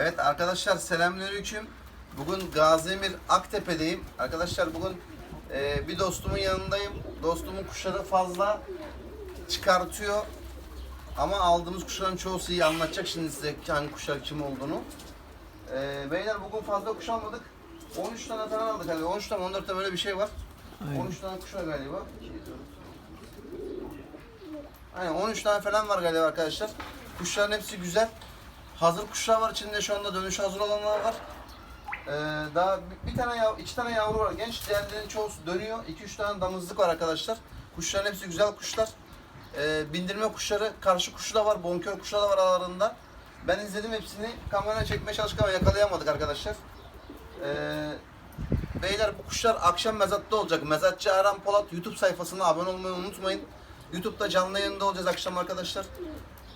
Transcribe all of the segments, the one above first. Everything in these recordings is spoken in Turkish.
Evet arkadaşlar selamünaleyküm. Bugün Gaziemir Aktepe'deyim. Arkadaşlar bugün e, bir dostumun yanındayım. Dostumun kuşları fazla çıkartıyor. Ama aldığımız kuşların çoğusu iyi anlatacak şimdi size hangi kuşlar kim olduğunu. E, beyler bugün fazla kuş almadık. 13 tane falan aldık galiba. 13 tane 14 tane böyle bir şey var. 13 tane kuş var galiba. Aynen 13 tane falan var galiba arkadaşlar. Kuşların hepsi güzel. Hazır kuşlar var içinde şu anda dönüşü hazır olanlar var. Ee, daha bir, bir tane yav, iki tane yavru var genç. Diğerlerinin çoğusu dönüyor. 2-3 tane damızlık var arkadaşlar. Kuşların hepsi güzel kuşlar. Ee, bindirme kuşları, karşı kuşu da var, bonkör kuşlar da var aralarında. Ben izledim hepsini. Kameraya çekmeye çalıştık ama yakalayamadık arkadaşlar. Ee, beyler bu kuşlar akşam mezatta olacak. Mezatçı Aram Polat YouTube sayfasına abone olmayı unutmayın. YouTube'da canlı yayında olacağız akşam arkadaşlar.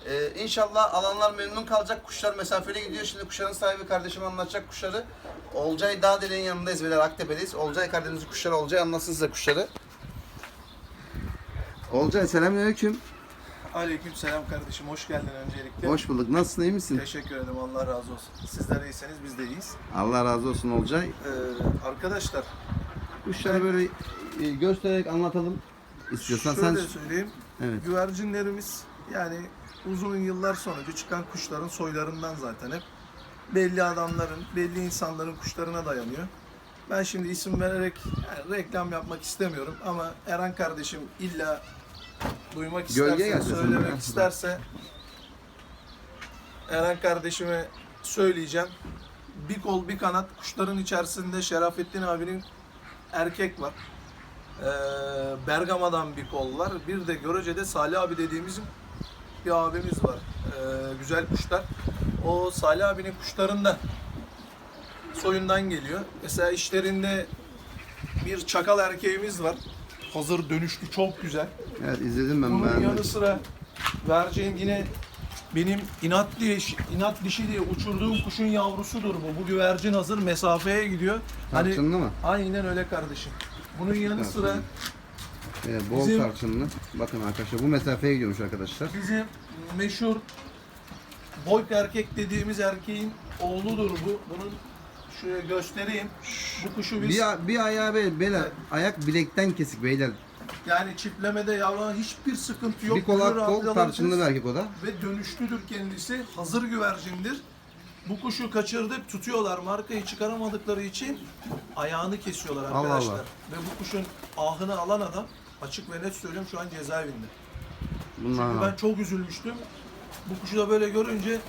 Ee, inşallah alanlar memnun kalacak. Kuşlar mesafeli gidiyor. Şimdi kuşların sahibi kardeşim anlatacak kuşları. Olcay Dağdeli'nin yanındayız beyler Aktepe'deyiz. Olcay Karadeniz'in kuşları Olcay anlatsın size kuşları. Olcay selamünaleyküm. Aleyküm selam kardeşim. Hoş geldin öncelikle. Hoş bulduk. Nasılsın iyi misin? Teşekkür ederim. Allah razı olsun. Sizler iyiyseniz biz de iyiyiz. Allah razı olsun Olcay. Ee, arkadaşlar Kuşları böyle e, göstererek anlatalım istiyorsan. şöyle Sen söyleyeyim. Evet. Güvercinlerimiz yani uzun yıllar sonucu çıkan kuşların soylarından zaten hep belli adamların, belli insanların kuşlarına dayanıyor. Ben şimdi isim vererek yani reklam yapmak istemiyorum ama Eren kardeşim illa duymak isterse, söylemek isterse Eren kardeşime söyleyeceğim. Bir kol bir kanat kuşların içerisinde Şerafettin abinin erkek var. Ee, Bergama'dan bir kol var. Bir de Görece'de Salih abi dediğimiz bir abimiz var. Ee, güzel kuşlar. O Salih abinin kuşlarından soyundan geliyor. Mesela işlerinde bir çakal erkeğimiz var. Hazır dönüşlü çok güzel. evet izledim ben Bunun yanı sıra vereceğim yine benim inat diye inat dişi diye uçurduğum kuşun yavrusudur bu. Bu güvercin hazır mesafeye gidiyor. Hani Tarçınlı mı? aynen öyle kardeşim. Bunun yanı sıra Tarçınlı. Evet, bol Bizim- tarçınlı. Bakın arkadaşlar bu mesafeye gidiyormuş arkadaşlar. bizim meşhur boyk erkek dediğimiz erkeğin oğludur bu. Bunun şöyle göstereyim. Bu kuşu biz Bir, bir ayağı be, beyler, Evet. ayak bilekten kesik beyler. yani çiftlemede yavrulan hiçbir sıkıntı yok. bir kolak kol tarçınlı bir erkek o da. ve dönüşlüdür kendisi. Hazır güvercindir. Bu kuşu kaçırdık, tutuyorlar. Markayı çıkaramadıkları için ayağını kesiyorlar Allah arkadaşlar. Allah. Ve bu kuşun ahını alan adam açık ve net söylüyorum şu an cezaevinde. Bunlar Çünkü ben çok üzülmüştüm. Bu kuşu da böyle görünce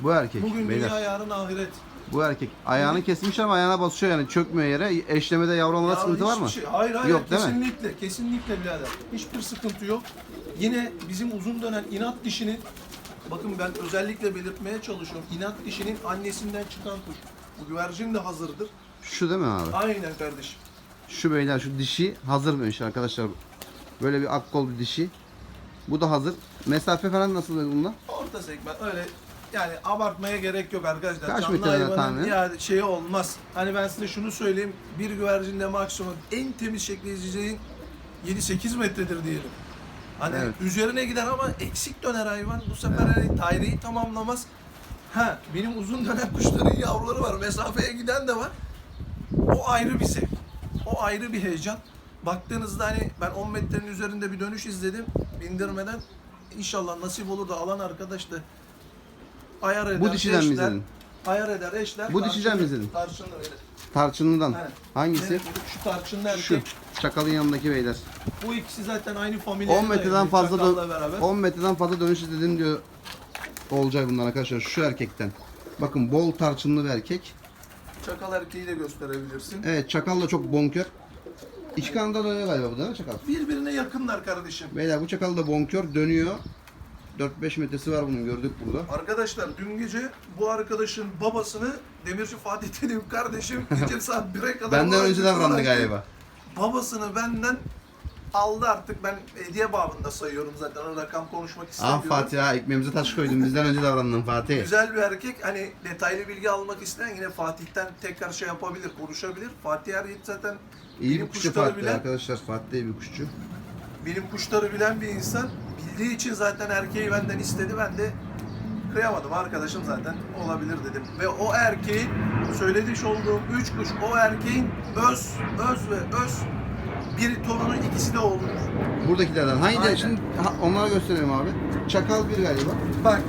bu erkek bugün beyler. dünya yarın ahiret. Bu erkek ayağını kesmiş ama ayağına basıyor yani çökmüyor yere. Eşlemede yavrulamada Ya sıkıntı var mı? Şey, hayır hayır Yok, değil mi? kesinlikle kesinlikle birader. Hiçbir sıkıntı yok. Yine bizim uzun dönen inat dişinin bakın ben özellikle belirtmeye çalışıyorum. İnat dişinin annesinden çıkan kuş. Bu güvercin de hazırdır. Şu değil mi abi? Aynen kardeşim. Şu beyler şu dişi hazırmış arkadaşlar. Böyle bir ak kol bir dişi. Bu da hazır. Mesafe falan nasıl bununla? Orta segment öyle yani abartmaya gerek yok arkadaşlar. Kaç Canlı metreden hayvanın tahmin? ya şeyi olmaz. Hani ben size şunu söyleyeyim. Bir güvercinde maksimum en temiz şekli izleyeceğin 7-8 metredir diyelim. Hani Evet. üzerine gider ama eksik döner hayvan. Bu sefer hani daireyi tamamlamaz. Ha benim uzun dönen kuşların yavruları var. Mesafeye giden de var. O ayrı bir zevk. O ayrı bir heyecan. Baktığınızda hani ben 10 metrenin üzerinde bir dönüş izledim. Bindirmeden İnşallah nasip olur da alan arkadaş da ayar eder. Bu dişiden mi izledin? Ayar eder eşler. Bu dişiden mi tarçınlı- izledin? Tarçınlı öyle. Tarçınlıdan. Aynen. Hangisi? Evet, Şu tarçınlı erkek. Şu. Çakalın yanındaki beyler. Bu ikisi zaten aynı familya. 10 metreden fazla dön- beraber. 10 metreden fazla dönüş izledim diyor Olcay bunlar arkadaşlar şu erkekten. Bakın bol tarçınlı bir erkek. Çakal erkeği de gösterebilirsin. Evet çakal da çok bonkör. İki kanada dönüyor galiba bu da çakal. Birbirine yakınlar kardeşim. Beyler bu çakal da bonkör dönüyor. 4-5 metresi var bunun gördük burada. Arkadaşlar dün gece bu arkadaşın babasını Demirci Fatih dediğim kardeşim gece saat 1'e kadar Benden bana önce davrandı bıraktı. galiba. Babasını benden aldı artık ben hediye babında sayıyorum zaten o rakam konuşmak Ah istemiyorum. Fatih ha ekmeğimize taş koydun bizden önce davrandın Fatih. Güzel bir erkek. Hani detaylı bilgi almak isteyen yine Fatih'ten tekrar şey yapabilir, konuşabilir. Fatih Er Yiğit zaten İyi bir kuşçu Fatih bilen, arkadaşlar. Fatih iyi bir kuşçu. benim kuşları bilen bir insan. Bildiği için zaten erkeği benden istedi. Ben de kıyamadım. Arkadaşım zaten olabilir dedim. Ve o erkeğin söylemiş olduğum üç kuş o erkeğin öz, öz ve öz bir torunu ikisi de olmuş. Buradakilerden. Hangi Aynen. şimdi ha, onlara gösterelim abi. Çakal bir galiba. Bak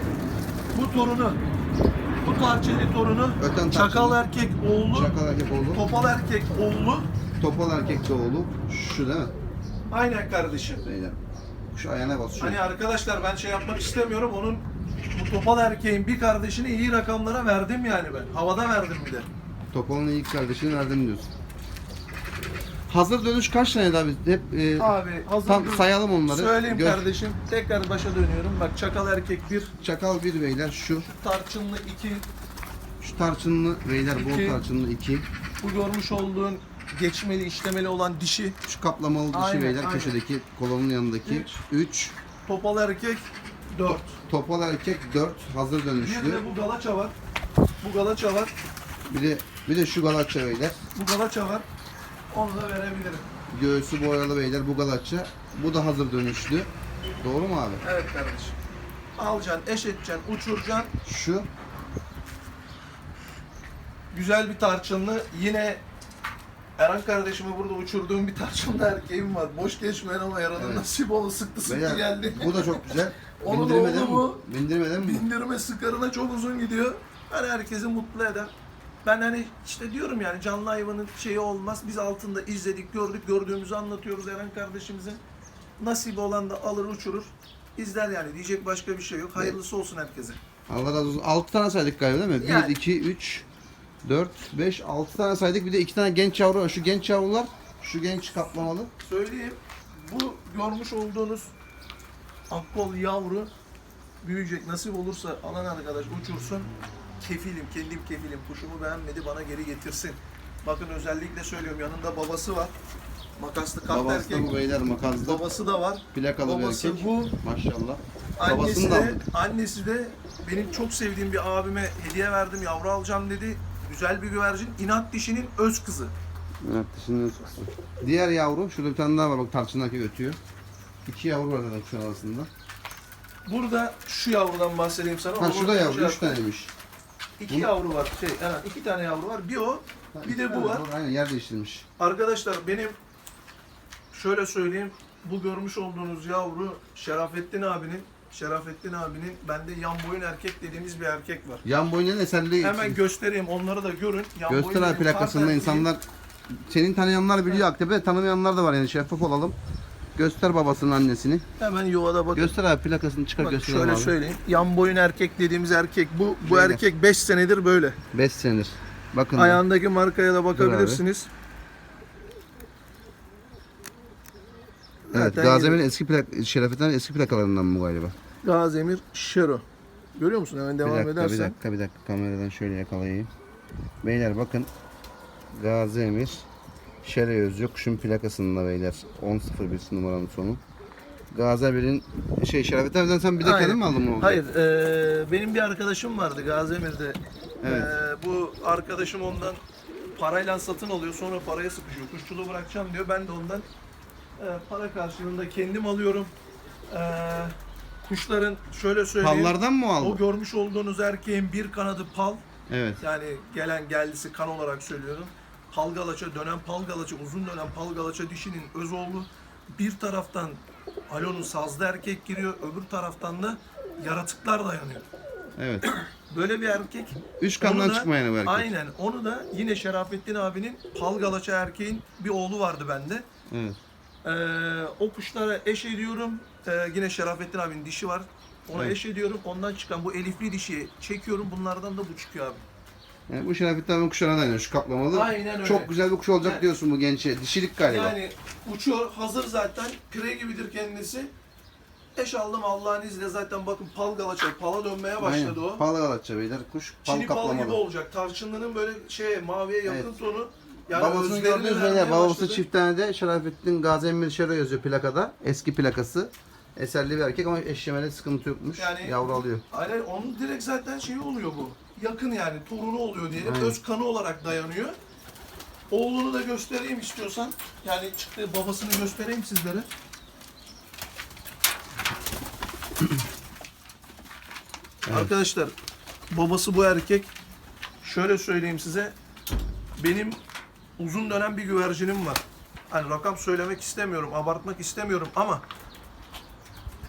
bu torunu bu tarçınlı torunu Öten çakal erkek oğlu Çakal erkek oğlu. topal erkek oğlu Topal erkek de oğlu. Şu değil mi? aynen kardeşim. Beyler. Şu ayağına bas. Şu. Hani arkadaşlar ben şey yapmak istemiyorum. Onun bu topal erkeğin bir kardeşini iyi rakamlara verdim yani ben. Havada verdim bir de. Topal'ın ilk kardeşini verdim diyorsun. Hazır dönüş kaç tane abi? Hep e, Abi hazır tam dur- sayalım onları. Söyleyeyim Gör- kardeşim. Tekrar başa dönüyorum. Bak çakal erkek bir, Çakal bir beyler şu. tarçınlı iki, Şu tarçınlı beyler bol İki. tarçınlı iki. bu görmüş olduğun geçmeli işlemeli olan dişi. Şu kaplamalı dişi Aynen, beyler aynen. köşedeki kolonun yanındaki. Üç. 3. Topal erkek dört. Topal erkek 4 hazır Bir dönüşlü. de bu galaça var. Bu galaça var. Bir de bir de şu galatça beyler. Bu galaça var. Onu da verebilirim. Göğsü boyalı beyler bu galatça. Bu da hazır dönüşlü. Doğru mu abi? Evet kardeşim. Alacaksın, eş edeceksin, uçuracaksın. Şu Güzel bir tarçınlı. Yine Eren kardeşime burada uçurduğum bir tarçınlı erkeğim var. Boş geçmeyen ama yaradı Evet. nasip oldu sıktı sıktı beyler geldi. bu da çok güzel. Bindirmeden oğlu mi? bu. Bindirmeden mi? Bindirme sıkarına çok uzun gidiyor. Hani herkesi mutlu eder. Ben hani işte diyorum yani canlı hayvanın şeyi olmaz. Biz altında izledik, gördük, gördüğümüzü anlatıyoruz Eren kardeşimize. Nasibi olan da alır uçurur. İzler yani diyecek başka bir şey yok. Hayırlısı olsun herkese. Allah razı olsun. 6 tane saydık galiba değil mi? 1, Yani. 2, 3, 4, 5, 6 tane saydık. Bir de 2 tane genç yavru var. Şu genç yavrular, şu genç kaplamalı. Söyleyeyim. Bu görmüş olduğunuz akkol yavru büyüyecek. Nasip olursa alan arkadaş uçursun. Kefilim, kendim kefilim. Kuşumu beğenmedi bana geri getirsin. Bakın özellikle söylüyorum yanında babası var. Makaslı kart Babası da erkek. bu beyler makazlı. Babası da var. Plakalı bir Babası erkek. bu. Maşallah. Annesi Babasını da de, aldık. annesi de benim çok sevdiğim bir abime hediye verdim. Yavru alacağım dedi. Güzel bir güvercin. İnat dişinin öz kızı. Evet, dişinin öz kısmı. Diğer yavru, şurada bir tane daha var bak tarçın erkek ötüyor. İki yavru var zaten şu arasında. Burada şu yavrudan bahsedeyim sana. Ha Onu şurada yavru, üç taneymiş. İki Bunu- yavru var. Şey, evet, iki tane yavru var. Bir o, Ha, bir iki de tane bu var. Aynen yer değiştirmiş. Arkadaşlar benim şöyle söyleyeyim. Bu görmüş olduğunuz yavru Şerafettin abinin Şerafettin abinin bende yan boyun erkek dediğimiz bir erkek var. Yan boyunun eserli. Hemen göstereyim onları da görün. Yan Göster boyun abi benim plakasında insanlar senin tanıyanlar biliyor Aktepe tanımayanlar da var yani şeffaf olalım. Göster babasının annesini. erkeği. Hemen yuvada bakın. Göster abi plakasını çıkar Bak, gösterelim şöyle abi. söyleyeyim. Yan boyun erkek dediğimiz erkek bu. Bu Şöyle. erkek 5 senedir böyle. 5 senedir. Bakın. da. Ayağındaki markaya da bakabilirsiniz. Evet, Zaten Gazemir'in eski plak Şerafettin'in eski plakalarından bu galiba. Gazemir Şero. Görüyor musun? Hemen devam bir dakika, edersen. bir dakika, bir dakika. Kameradan şöyle yakalayayım. Beyler bakın. Gazi Emir. Şere yazıyor. Kuşun plakasında beyler. 10.01 numaranın sonu. Gazi Emir'in şey Şerafettin abiden sen bir de kendin mi aldın bunu? Hayır, eee, benim bir arkadaşım vardı Gazemir'de. Evet. Eee, bu arkadaşım ondan parayla satın alıyor, sonra paraya sıkışıyor. Kuşçuluğu bırakacağım diyor. Ben de ondan eee, para karşılığında kendim alıyorum. Eee, kuşların şöyle söyleyeyim. Pallardan mı O aldın? görmüş olduğunuz erkeğin bir kanadı pal. Evet. Yani gelen geldisi kan olarak söylüyorum. Palgalaça, dönen palgalaça, uzun dönen palgalaça dişinin öz oğlu. Bir taraftan Alon'un sazlı erkek giriyor, öbür taraftan da yaratıklar dayanıyor. Evet. Böyle bir erkek. Üç kandan çıkmayan bu erkek. Aynen. Onu da yine Şerafettin abinin palgalaça erkeğin bir oğlu vardı bende. Evet. Ee, o kuşlara eş ediyorum. Ee, yine Şerafettin abinin dişi var. Ona Evet. eş ediyorum. Ondan çıkan bu elifli dişiyi çekiyorum. Bunlardan da bu çıkıyor abi. Yani bu Şerafettin abinin kuşlarına dayanıyor şu kaplamalı. Aynen öyle. Çok güzel bir kuş olacak Evet. diyorsun bu gençe. Dişilik galiba. Yani uçuyor hazır zaten pire gibidir kendisi. Eş aldım Allah'ın izniyle zaten bakın pal galaça pala dönmeye başladı o. Pal galatça beyler. Kuş pal Çini pal gibi kaplamalı. olacak. Tarçınlının böyle şey maviye yakın Evet. tonu. Yani Babasını gördünüz vermeye beyler. Babası başladı. çift tane de Şerafettin Gazi Emir Şero yazıyor plakada. Eski plakası. Eserli bir erkek ama eşlemede sıkıntı yokmuş. Yani- Yavru alıyor. Aynen onun direkt zaten şeyi oluyor bu. Yakın yani torunu oluyor diyelim. Aynen. Öz kanı olarak dayanıyor. Oğlunu da göstereyim istiyorsan. Yani çıktığı babasını göstereyim sizlere. Arkadaşlar babası bu erkek. Şöyle söyleyeyim size. Benim uzun dönem bir güvercinim var. Hani rakam söylemek istemiyorum, abartmak istemiyorum ama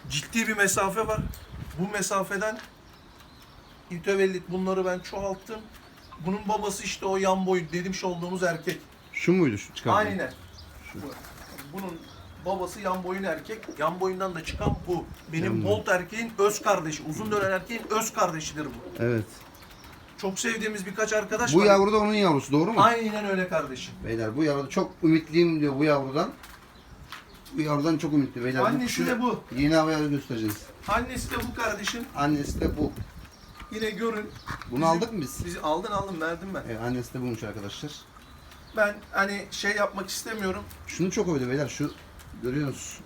ciddi bir mesafe var. Bu mesafeden mütevellit bunları ben çoğalttım. Bunun babası işte o yan boyut demiş olduğumuz erkek. Şu muydu şu çıkan? Aynen. Bunun babası yan boyun erkek. Yan boyundan da çıkan bu. Benim Yan. Bolt erkeğin öz kardeşi. Uzun dönen erkeğin öz kardeşidir bu. Evet. Çok sevdiğimiz birkaç arkadaş Bu var. yavru da onun yavrusu doğru mu? Aynen öyle kardeşim. Beyler bu yavru çok ümitliyim diyor bu yavrudan. Bu yavrudan çok ümitli beyler. Annesi de bu. Yeni havaya göstereceğiz. Annesi de bu kardeşim. Annesi de bu. Yine görün. Bunu Bizi- aldık mı biz? Bizi aldın aldın verdim ben. Evet, annesi de bulmuş arkadaşlar. Ben hani şey yapmak istemiyorum. Şunu çok övdü beyler. Şu görüyorsunuz.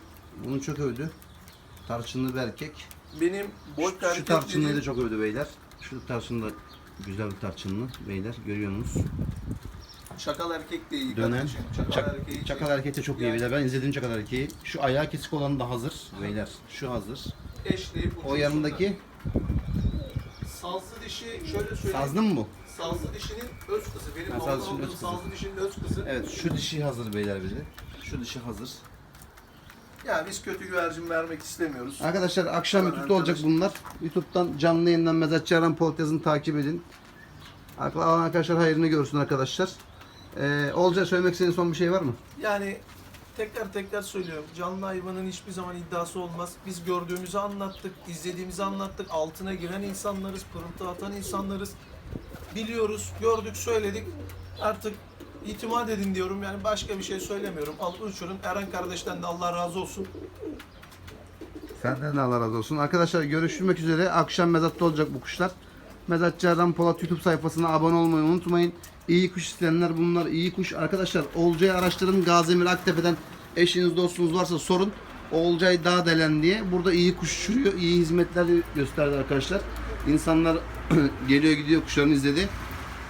Bunu çok övdü. Tarçınlı bir erkek. Benim boy Şu, şu tarçınlıyı da çok övdü beyler. Şu tarçın da güzel bir tarçınlı beyler görüyorsunuz. Çakal erkek de iyi Dönen. Çakal Çak, erkeği. çakal de çok iyi Yani- beyler. Ben izlediğim çakal erkeği. Şu ayağı kesik olan da hazır beyler. Şu hazır. eşleyip O uçursunlar. yanındaki Salsı dişi şöyle söyleyeyim. sazlı mı bu? Salsı dişinin öz kızı. Benim Ha, salsı dişinin öz kızı. salsı dişinin öz kızı. Evet şu dişi hazır beyler bize. Şu dişi hazır. Ya biz kötü güvercin vermek istemiyoruz. Arkadaşlar akşam Tamam, YouTube'da olacak arkadaş. bunlar. YouTube'dan canlı yayından Mezatçı Aran yazın takip edin. Aklı alan arkadaşlar hayrını görsün arkadaşlar. Ee, Olcay söylemek istediğin son bir şey var mı? Yani tekrar tekrar söylüyorum. Canlı hayvanın hiçbir zaman iddiası olmaz. Biz gördüğümüzü anlattık, izlediğimizi anlattık. Altına giren insanlarız, pırıltı atan insanlarız. Biliyoruz, gördük, söyledik. Artık itimat edin diyorum. Yani başka bir şey söylemiyorum. Al uçurun. Eren kardeşten de Allah razı olsun. Senden de Allah razı olsun. Arkadaşlar görüşmek üzere. Akşam mezatta olacak bu kuşlar. Mezatçı Aran Polat YouTube sayfasına abone olmayı unutmayın. İyi kuş isteyenler bunlar iyi kuş. Arkadaşlar Olcay'ı araştırın. Gazemir Aktepe'den eşiniz dostunuz varsa sorun. Olcay Dağ Delen diye. Burada iyi kuş uçuruyor. iyi hizmetler gösterdi arkadaşlar. İnsanlar geliyor gidiyor kuşlarını izledi.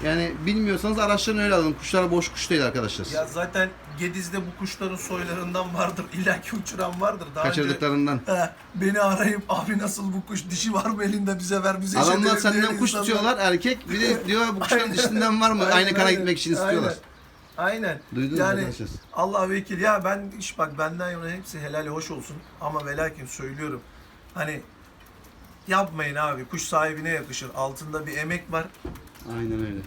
Yani bilmiyorsanız araçlarını öyle alın. Kuşlar boş kuş değil arkadaşlar. Ya zaten Gediz'de bu kuşların soylarından vardır. İlla ki uçuran vardır. Daha önce- Kaçırdıklarından. He, beni arayıp abi nasıl bu kuş dişi var mı elinde bize ver bize Adamlar senden kuş insanlar. tutuyorlar erkek. Bir de diyor bu kuşların dişinden var mı? Aynen, Aynı kana gitmek için istiyorlar. Aynen. Aynen. Duydunuz yani arkadaşlar. Allah vekil ya ben iş bak benden yana hepsi helal hoş olsun ama ve lakin söylüyorum. Hani yapmayın abi kuş sahibine yakışır. Altında bir emek var. Aynen öyle.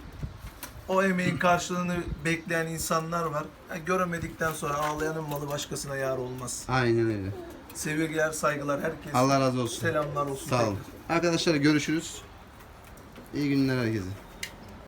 O emeğin karşılığını bekleyen insanlar var. Ha, göremedikten sonra ağlayanın malı başkasına yar olmaz. Aynen öyle. Sevgiler, saygılar herkese. Allah razı olsun. Selamlar olsun. Sağ olun. Arkadaşlar görüşürüz. İyi günler herkese.